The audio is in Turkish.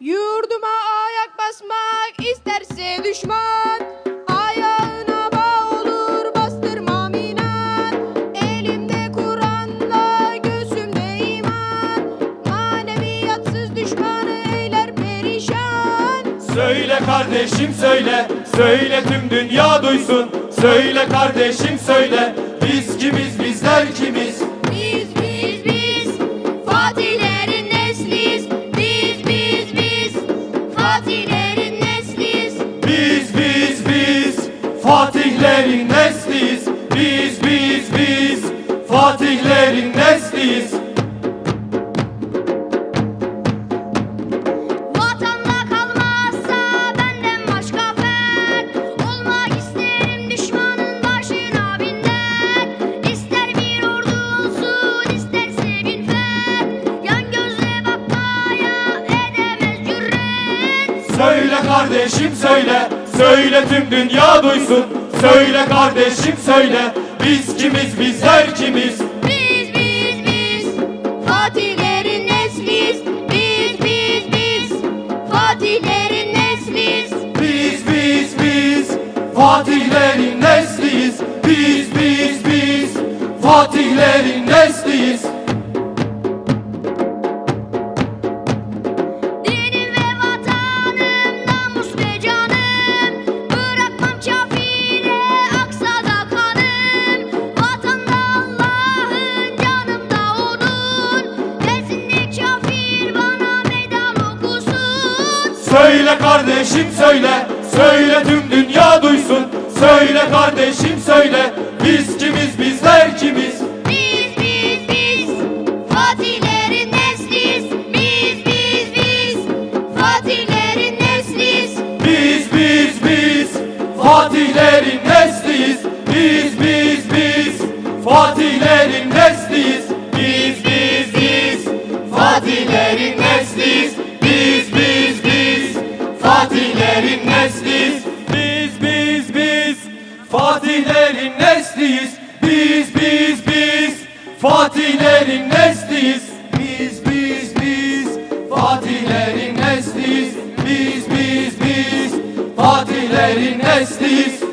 Yurduma ayak basmak isterse düşman Ayağına bağ olur bastırmam inan Elimde Kur'an'la göğsümde iman Maneviyatsız düşmanı eyler Söyle kardeşim söyle, söyle tüm dünya duysun. Söyle kardeşim söyle, biz kimiz bizler kimiz? Fatihlerin nesliyiz. Biz biz biz Fatihlerin nesliyiz. Kardeşim söyle, söyle tüm dünya duysun. Söyle kardeşim söyle, biz kimiz bizler kimiz? Biz biz biz Fatihlerin nesliyiz Biz biz biz Fatihlerin nesliyiz Biz biz biz Fatihlerin nesliyiz. Biz biz biz Fatihlerin nesliyiz. Söyle kardeşim söyle, söyle tüm dünya duysun. Söyle kardeşim söyle, biz kimiz bizler kimiz? Biz biz biz Fatihlerin nesliyiz Biz biz biz Fatihlerin nesliyiz Biz biz biz Fatihlerin nesliyiz. Biz biz biz Fatihlerin nesliyiz. Biz biz biz Fatihlerin nesliyiz. Fatihlerin nesliyiz. Biz biz biz Fatihlerin nesliyiz. Biz biz biz Fatihlerin nesliyiz. Biz biz biz Fatihlerin nesliyiz. Biz biz biz Fatihlerin nesliyiz.